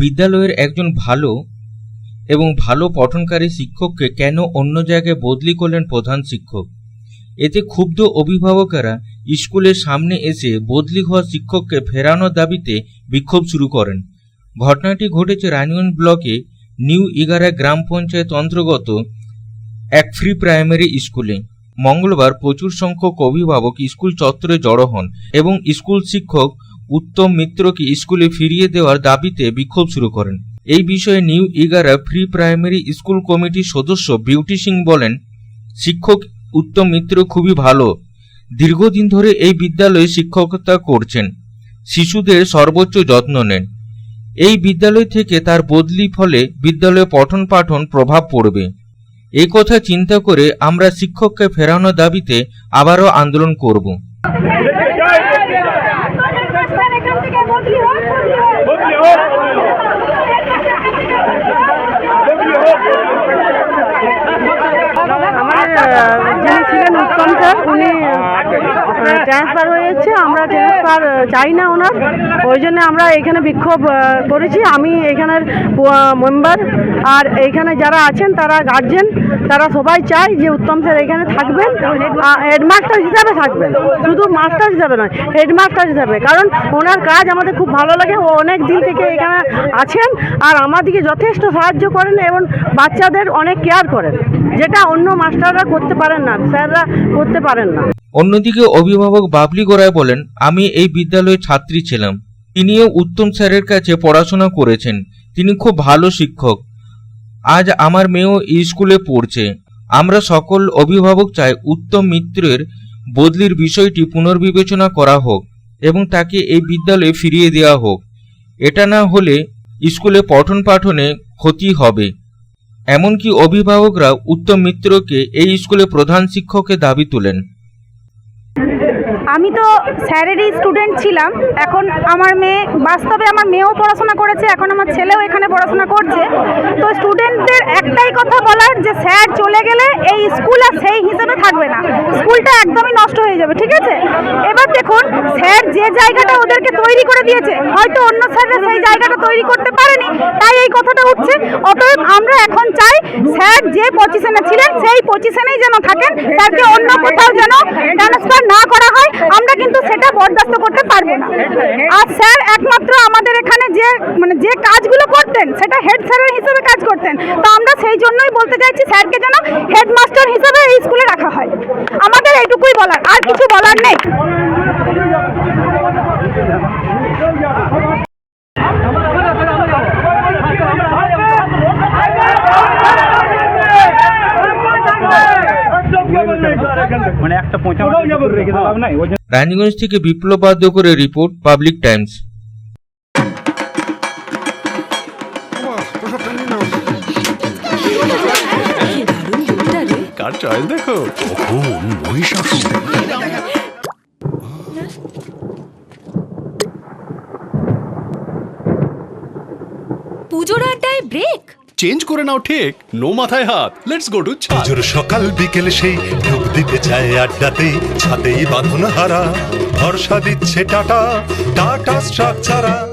বিদ্যালয়ের একজন ভালো এবং ভালো পঠনকারী শিক্ষককে কেন অন্য জায়গায় বদলি করলেন প্রধান শিক্ষক? এতে ক্ষুব্ধ অভিভাবকেরা স্কুলের সামনে এসে বদলি হওয়া শিক্ষককে ফেরানোর দাবিতে বিক্ষোভ শুরু করেন। ঘটনাটি ঘটেছে রানীগঞ্জ ব্লকে নিউ ইগারা গ্রাম পঞ্চায়েত অন্তর্গত এক ফ্রি প্রাইমারি স্কুলে। মঙ্গলবার প্রচুর সংখ্যক অভিভাবক স্কুল চত্বরে জড়ো হন এবং স্কুল শিক্ষক উত্তম মিত্রকে স্কুলে ফিরিয়ে দেওয়ার দাবিতে বিক্ষোভ শুরু করেন। এই বিষয়ে new Igara free primary school কমিটির সদস্য বিউটি সিং বলেন, শিক্ষক উত্তম মিত্র খুবই ভালো। দীর্ঘদিন ধরে এই বিদ্যালয়ে শিক্ষকতা করছেন। শিশুদের সর্বোচ্চ যত্ন নেন। এই বিদ্যালয় থেকে তার বদলি ফলে বিদ্যালয়ে পঠন পাঠন প্রভাব পড়বে। এই কথা চিন্তা করে আমরা শিক্ষককে ফেরানোর দাবিতে আবারও আন্দোলন করব এখান থেকে বদলি হোক বদলি হোক আমার আহ, যিনি ছিলেন উত্তম স্যার উনি ট্রান্সফার হয়ে যাচ্ছে আমরা ট্রান্সফার চাই না ওনার। ওই জন্য আমরা এখানে বিক্ষোভ করেছি। আমি এখানের মেম্বার আর এইখানে যারা আছেন, তারা গার্জেন তারা সবাই চায় যে উত্তম স্যার এখানে থাকবেন। হেডমাস্টার হিসাবে থাকবেন। শুধু মাস্টার হিসাবে নয় হেডমাস্টার হিসাবে। কারণ ওনার কাজ আমাদের খুব ভালো লাগে। ও অনেক দিন থেকে এখানে আছেন আর আমাদেরকে যথেষ্ট সাহায্য করেন এবং বাচ্চাদের অনেক কেয়ার করেন। যেটা অন্য মাস্টাররা করতে পারেন না, স্যাররা করতে পারেন না। অন্যদিকে অভিভাবক বাবলি গোড়ায় বলেন, আমি এই বিদ্যালয়ের ছাত্রী ছিলাম। তিনিও উত্তম স্যারের কাছে পড়াশোনা করেছেন। তিনি খুব ভালো শিক্ষক। আজ আমার মেয়েও স্কুলে পড়ছে। আমরা সকল অভিভাবক চাই উত্তম মিত্রের বদলির বিষয়টি পুনর্বিবেচনা করা হোক এবং তাকে এই বিদ্যালয়ে ফিরিয়ে দেওয়া হোক। এটা না হলে স্কুলে পঠন পাঠনে ক্ষতি হবে। এমনকি অভিভাবকরা উত্তম মিত্রকে এই স্কুলে প্রধান শিক্ষকের দাবি তোলেন। আমি তো স্যারেরই স্টুডেন্ট ছিলাম। এখন আমার মেয়ে, বাস্তবে আমার মেয়েও পড়াশোনা করেছে, এখন আমার ছেলেও এখানে পড়াশোনা করছে। তো একটাই কথা বলার যে স্যার চলে গেলে এই স্কুল আর সেই হিসেবে থাকবে না। স্কুলটা একদমই নষ্ট হয়ে যাবে, ঠিক আছে? এবার দেখুন, স্যার যে জায়গাটা ওদেরকে তৈরি করে দিয়েছে, হয়তো অন্য স্যাররা সেই জায়গাটা তৈরি করতে পারেনি, তাই এই কথাটা উঠছে। অতএব আমরা এখন চাই, স্যার যে পজিশনে ছিলেন, সেই পজিশনেই যেন থাকেন, স্যারকে অন্য কোথাও যেন ট্রান্সফার না করা হয়। আমরা কিন্তু সেটা বরদাস্ত করতে পারব না। আর স্যার, একমাত্র আমাদের এখানে যে মানে যে কাজগুলো করতেন, সেটা হেড স্যারের হিসেবে কাজ করতেন। তো আমরা সেই জন্যই বলতে চাইছি স্যারকে যেন হেডমাস্টার হিসেবে এই স্কুলে রাখা হয়। আমাদের এইটুকুই বলার, আর কিছু বলার নেই মানে একটা রেখে নাই রানীগঞ্জ থেকে বিপ্লব করে রিপোর্ট পাবলিক টাইমস। কার চয়েস দেখো? কখন মহিষাসুর। পুজোর আড্ডায় ব্রেক? চেঞ্জ করে নাও ঠিক। নো মাথায় হাত। লেটস গো টু ছাদ পুজোর সকাল বিকেল সেই ঢুক দিতে চায় আড্ডাতে ছাদেই বাঁধন হারা, ভরসা দিচ্ছে টাটা টাটা স্ট্রাকচারা।